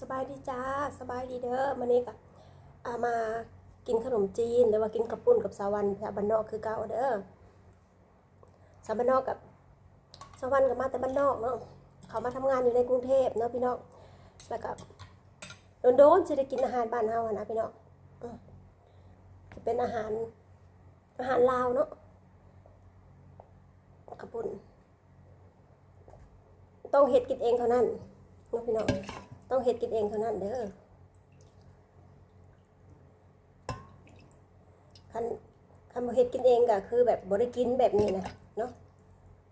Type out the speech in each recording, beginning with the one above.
สบายดีจ้าสบายดีเด้อมื้อนี้ก็อามากินขนมจีนหรือว่ากินกับปุ่นกับสาวันแถวบ้านนอกคือเก่าเด้อสาวบ้านนอกกับสาวันก็มาแต่บ้านนอกเนาะเขามาทำงานอยู่ในกรุงเทพเนาะพี่น้องแล้วก็โดนๆจะได้กินอาหารบ้านเฮาอะนะพี่น้องจะเป็นอาหารอาหารลาวเนาะกระปุ่นต้องเฮ็ดกินเองเท่านั้นเนาะพี่น้อง ต้องเฮ็ดกินเองเท่านั้นเด้อคันคันบเฮ็ดกินเองก็คือแบบบ่ได้กินแบบนี้นะเนาะ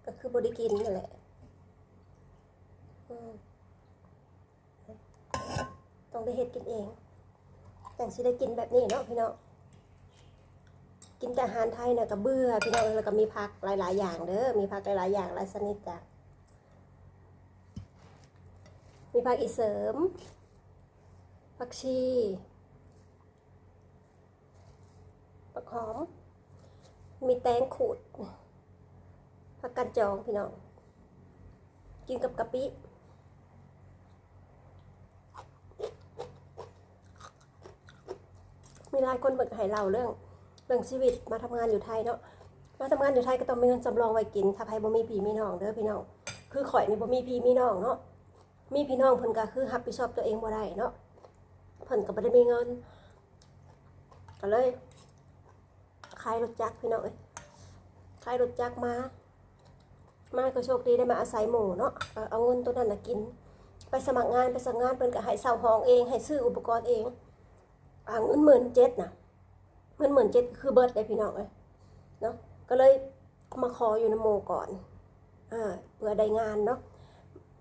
ก็คือบ่ได้กินนั่นแหละต้องได้เฮ็ดกินเองจังสิได้กินแบบนี้เนาะพี่น้องกินแต่อาหารไทยเน่ะก็เบื่อพี่น้องแล้วก็มีผักหลาย ๆ อย่างเด้อมีผักหลาย ๆ อย่างหลายชนิดจ้ะ มีผักอีเสริมผักชีผักหอม มีแตงขูดผักกันจองพี่น้อง กินกับกะปิมีหลายคนเบิกให้เราเรื่องเรื่องชีวิตมาทำงานอยู่ไทยเนาะมาทำงานอยู่ไทยก็ต้องมีเงินสำรองไว้กิน ถ้าใครบ่มีพี่มีน้องเด้อพี่น้อง คือข่อยนี่บ่มีพี่มีน้องเนาะ มีพี่น้องเพิ่นก็คือรับผิดชอบตัวเองบ่ได้เนาะเพิ่นก็บ่ได้มีเงินก็เลยขายรถจักรพี่น้องเอ้ยขายรถจักรมา มาก็โชคดีได้มาอาศัยหมู่เนาะเอาเงินตัวนั้นน่ะกิน ไปสมัครงานไปสมัครงานเพิ่นก็ให้เช่าห้องเองให้ซื้ออุปกรณ์เองอ่าเงินหมื่นเจ็ดน่ะเงินหมื่นเจ็ดคือเบิร์ดเลยพี่น้องเอ้ยเนาะก็เลยมาขออยู่นหมู่ก่อนอ่าเพื่อได้งานเนาะ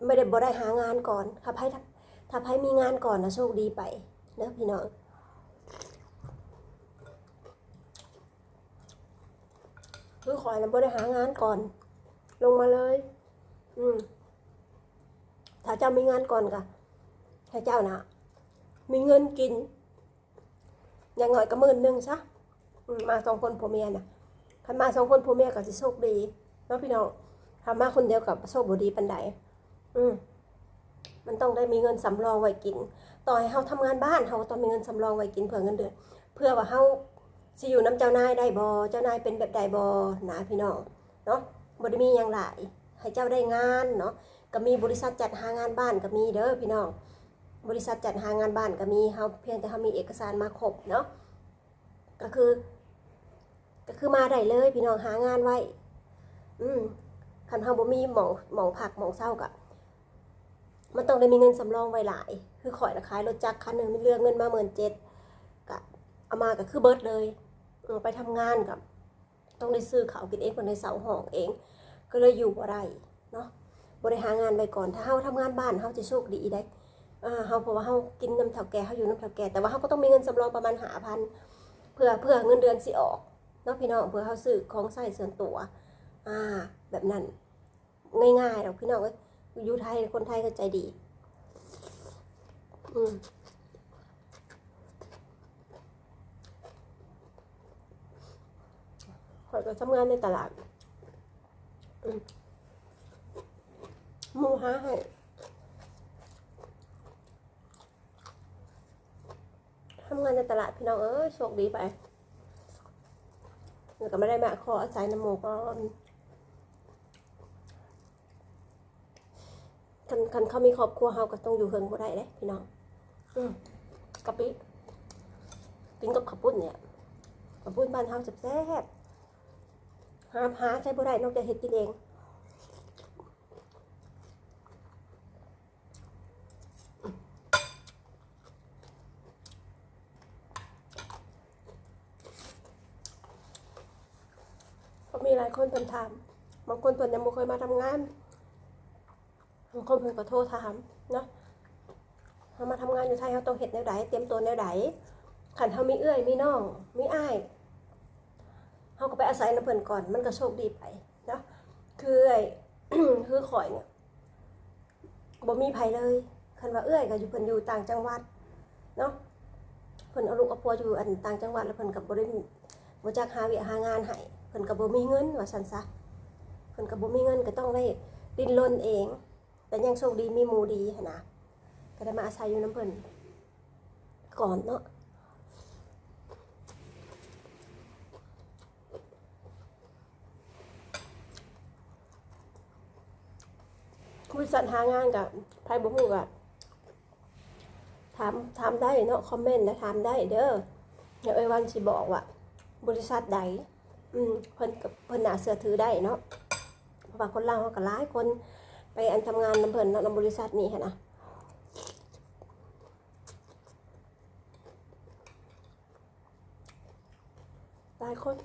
ไม่ได้บ่ได้หางานก่อนถ้าไพ่ถ้าไพ่มีงานก่อนนะโชคดีไปเนอะพี่น้องคือขอยนะบ่ได้หางานก่อน ลงมาเลย อืมถ้าเจ้ามีงานก่อนกะให้เจ้านะมีเงินกิน อย่างน้อยก็หมื่นหนึ่งซะมาสองคนผัวเมียน่ะคันมาสองคนผัวเมียก็สิโชคดีเนาะพี่น้องถ้ามาคนเดียวกับโชคบดีปานใด อืมมันต้องได้มีเงินสำรองไว้กิน ต่อให้เฮาทำงานบ้านเฮาก็ต้องมีเงินสำรองไว้กินเผื่อเงินเดือน เพื่อว่าเฮาสิอยู่น้ำเจ้านายได้บ่เจ้านายเป็นแบบใดบ่นะพี่น้องเนาะบ่ได้มีหยังหลายให้เจ้าได้งานเนาะก็มีบริษัทจัดหางานบ้านก็มีเด้อพี่น้องบริษัทจัดหางานบ้านก็มีเฮาเพียงแต่เฮามีเอกสารมาครบเนาะก็คือ ก็คือมาได้เลย พี่น้องหางานไว้ อืมคันเฮาบ่มีหมองหมองผักหมองเศร้าก็มัน ต้องได้มีเงินสำรองไว้หลาย คือข่อยละขายรถจักรคันหนึ่งมีเรื่องเงินมาหมื่นเจ็ดก็เอามาก็คือเบิร์ดเลยไปทำงานกับ ต้องได้ซื้อเขากินเองคนในเสาห้องเอง ก็เลยอยู่บ่ได้เนาะบริหารงานไปก่อนถ้าเฮาทำงานบ้านเฮาจะโชคดีได้อ่เฮาเพราะว่าเฮากินน้ำเถาแก่เฮาอยู่น้ำเถาแก่แต่ว่าเฮาก็ต้องมีเงินสำรองประมาณหาพันเพื่อเพื่อเงินเดือนสิออกเนาะพี่น้องเพื่อเฮาซื้อของใส่ส่วนตัว อ่า แบบนั้นง่ายๆหรอกพี่น้องเอ้ย อยู่ไทยคนไทยก็ใจดี อืมขอยก็ทำงานในตลาดมูหาให้ทำงานในตลาดพี่น้องเอ้ยโชคดีไปแล้วก็ไม่ได้มาขออาศัยน้ำหมูก็ คันเขามีครอบครัวเฮาก็ต้องอยู่เฮิงบ่ได้เด้พี่น้องอืมกะปิกินกับข้าปุ้นเนี่ยข้าปุ้นบ้านเฮาแซ่บๆหาหาใช้บ่ได้นอกจากเฮ็ดกินเองมีหลายคนเพิ่นถามบางคนเพิ่นยังบ่เคยมาทำงาน บางคนเพิ่นก็โทรถามเนาะเฮามาทำงานอยู่ไทยเฮาต้องเฮ็ดแนวใดเตรียมตัวแนวใดคันเฮามีเอื้อยมีน้องมีอ้ายเฮาก็ไปอาศัยนำเพิ่นก่อน มันก็โชคดีไปเนาะคือไอ้คือข่อยเนี่ยบ่มีไผเลยคันว่าเอื้อยก็อยู่เพิ่นอยู่ต่างจังหวัดเนาะเพิ่นเอาลูกเอาผัวอยู่อันต่างจังหวัดแล้วเพิ่นก็บ่ได้บ่จักหาเวียหางานให้เพิ่นก็บ่มีเงินว่าซั่นซะเพิ่นก็บ่มีเงินก็ต้องได้ดิ้นรนเอง แต่ยังโชคดีมีมูดีนะก็ได้มาอาศัยอยู่น้ำเพิ่นก่อนเนาะบริษัทหางานกับไพ่บุกอะถามถามได้เนาะคอมเมนต์นะถามได้เด้อเดี๋ยวไอ้วันสิบอกว่า บริษัทใดอืมเพิ่นกับเพิ่นหนาเชื่อถือได้เนาะเพราะว่าคนลาเขาก็หลายคน ไปอันทำงานนำเพลินเนำบริษัทนี้หั้นะหลายคน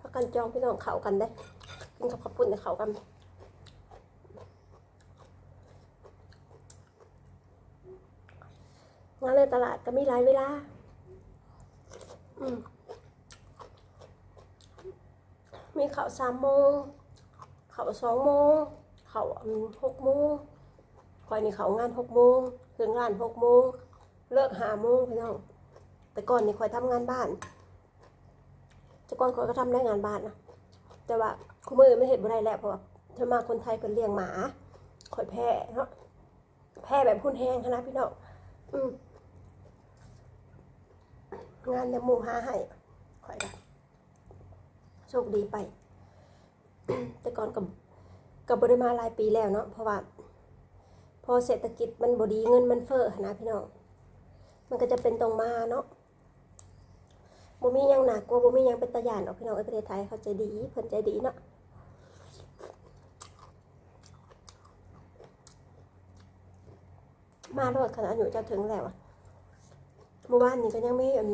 พักกันจองพี่น้องเขากันได้กินกับข้าวปุ้นในเขากันงานในตลาดก็มีหลายเวลาอืมมีเขาสามโมง เขาสองโมงเขาหกโมงคอยนี่เขางานหกโมงถึงงานหกโมงเลิกหาโมงพี่น้องแต่ก่อนนี่คอยทำงานบ้าน แต่ก่อนคอยก็ทำได้งานบ้านนะแต่ว่าคุณมือไม่เห็นบ่ได้แล้วเพราะว่าถ้ามาคนไทยเป็นเลี้ยงหมาคอยแพ้เนาะแพ้แบบพุ่นแห้งนะพี่น้องอืมงานยำหมูหาให้คอยโชคดีไป แต่ก่อนกับกับบริมาหลายปีแล้วเนาะเพราะว่าพอเศรษฐกิจมันบดีเงินมันเฟ้อนะพี่น้องมันก็จะเป็นตรงมาเนาะบ่มียังหนักกว่าบ่มียังเป็นตะยานออกพี่น้องเอ้ประเทศไทยเขาใจดีเพิ่นใจดีเนาะมาโลดขนาดอยู่จะถึงแล้วเมื่อวานนี้ก็ยังไมีอัน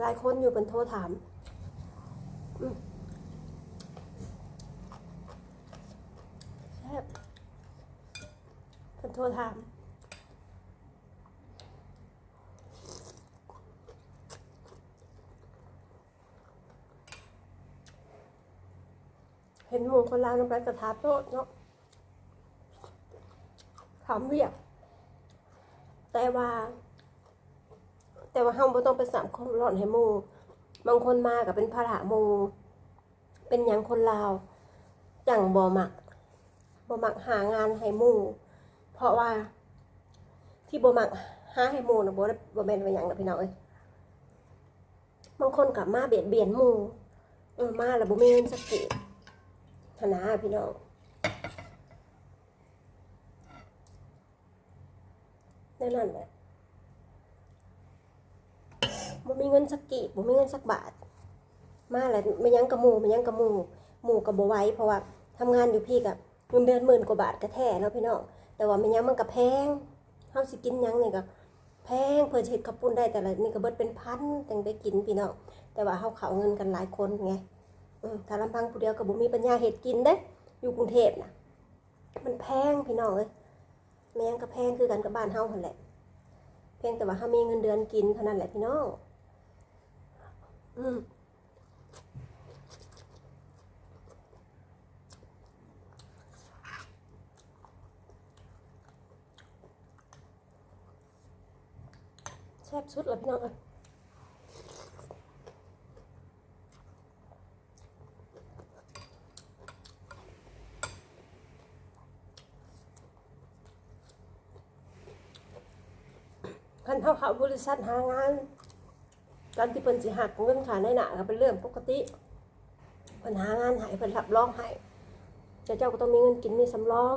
หลายคนอยู่เป็นโทรถาม อืมแซ่บเป็น โทรถามเห็นหมูคนลาวน้ำลากระทาโต๊ะเนาะถามเรียก แต่ว่า แต่ว่าเฮาบ่ต้องไปสามคนร้อนให้หมูบางคนมาก็เป็นภาระหมูเป็นยังคนลาวจังบ่มักบ่มักหางานให้หมู่ เพราะว่า ที่บมักหาให้หมู่น่ะบ่ได้บ่แมนว่าหยังดอกพี่น้องเอ้ยบางคนก็มาเบียดเบียนหมู่เออมาแล้วบ่มีเงินสักกีบธนาพี่น้องนั่นนั่นแหละบ่มีเงินสักกีบบ่มีเงินสักบาท มาแล้วไม่ยังกระมูไม่ยังกระมูหมูกับบ่ไหว้เพราะว่าทำงานอยู่พี่กับเงินเดือนหมื่นกว่าบาทก็แท้เนาะพี่น้อง แต่ว่าไม่ยังมันก็แพงเฮาสิกินยังนี่ก็แพงเพื่อเฮ็ดข้าวปุ้นได้แต่ละนี่ก็เบิดเป็นพันจังได้กินพี่น้องแต่ว่าเฮาเขาเงินกันหลายคนไงถ้าลำพังผู้เดียวก็บ่มีปัญญาเฮ็ดกินเด้อยู่กรุงเทพน่ะมันแพงพี่น้องเอ้ยแม่งก็แพงคือกันกับบ้านเฮาหั่นแหละเพียงแต่ว่าเฮามีเงินเดือนกินเท่านั้นแหละพี่น้องอืม ซ่บสุดแล้วพี่น้องอ้ยคันเท่าเขาบริษัทหางานการที่เพิ่นสิหักเงินค่าในหน้าก็เป็นเรื่องปกติเพิ่นหางานให้เพิ่นรับรองให้แต่เจ้าก็ต้องมีเงินกินมีสำรอง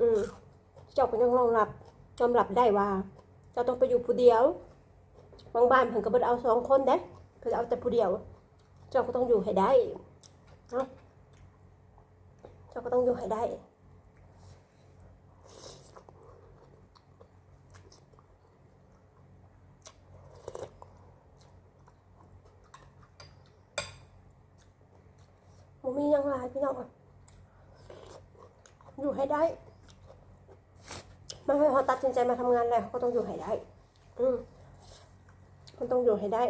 อืมเจ้าก็ยังรองรับยอมรับได้ว่า เจ้าต้องไปอยู่ผู้เดียวบางบ้านเพิ่นก็บ่ได้เอาสองคนเด้เพิ่นเอาแต่ผู้เดียว เจ้าก็ต้องอยู่ให้ได้เนาะเจ้าก็ต้องอยู่ให้ได้บ่มียังหลายพี่น้องอยู่ให้ได้ ม่ให้เขาตัดสินใจมาทำงานแล้วเขาก็ต้องอยู่ให้ได้ อืมมันต้องอยู่ให้ได้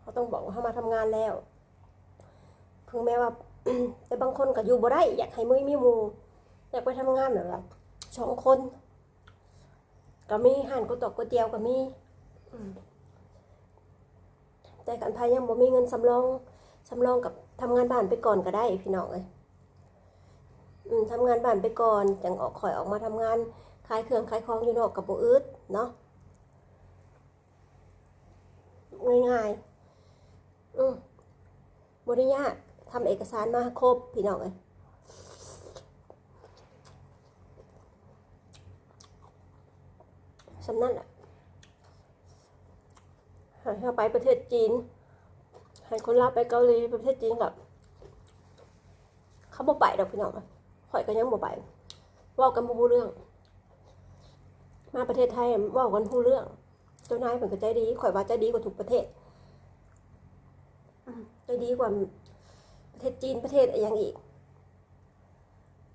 เขาต้องบอกว่าเขามาทำงานแล้วถึงแม้ว่าแต่บางคนก็อยู่บ่ได้ อยากให้มือมีมูอยากไปทำงานเหรอสองคนก็มีห่านก๋วยตอกก๋วยเตี๋ยวก็มีแต่กันพายยังบ่มีเงินสำรองสำรองกับทำงานบ้านไปก่อนก็ได้พี่น้องเอ้ย ทำงานบ้านไปก่อนจังออกข่อยออกมาทำงานขายเครื่องขายของอยู่นอกกับโบอึดเนาะง่ายๆอืมบริยากทำเอกสารมาครบพี่น้องเอ้ยสำนั่นแหละให้าไปประเทศจีนให้คนลาไปเกาหลีประเทศจีนกับ เขาบ่ไปดอกพี่น้องอะ ข่อยก็ยังบ่ไปว่ากันผู้เรื่อง มาประเทศไทยว่ากันรู้เรื่อง เจ้านายเพิ่นก็ใจดี ข่อยว่าใจดีกว่าทุกประเทศใจดีกว่าประเทศจีนประเทศอะไรย่างอีก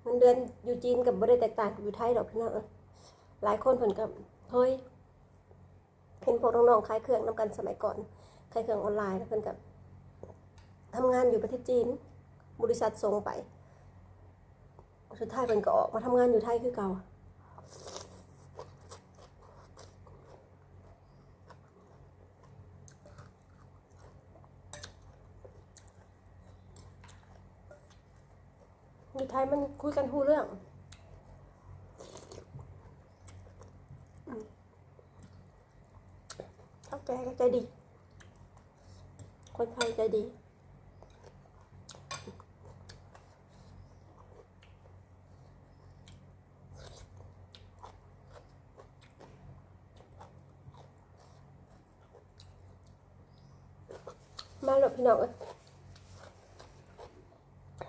เงินเดือนอยู่จีนกับบ่ได้แตกต่างอยู่ไทยดอกพี่น้องหลายคนเพิ่นก็เฮ้ยเห็นพวกน้องๆขายเครื่องนํกันสมัยก่อนขายเครื่องออนไลน์แล้วเพิ่นก็ทำงานอยู่ประเทศจีน บริษัทส่งไป สุดท้ายเป็นก็ออกมาทำงานอยู่ไทยคือเก่าอยู่ไทยมันคุยกันรู้เรื่องอืมเท่าแกก็ใจดี คนไทยใจดี มาหลบ พี่น้องเอ้ย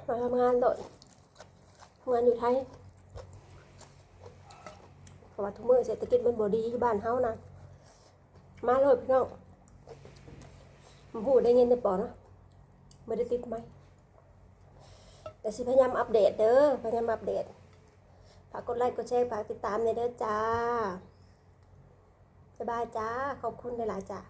มาทำงานโดดทำงานอยู่ไทยเพราะว่าทุกมือเศรษฐกิจมันบ่ดีอยู่บ้านเฮานะมาเลยพี่น้องพูดได้เงินแต่ปอเนาะไม่ได้ติดไหมแต่สิพยายามอัปเดตเด้อพยายามอัปเดตฝากกดไลค์กดแชร์ฝากติดตามในเด้อจ้าสบายจ้า ขอบคุณหลายๆจ้า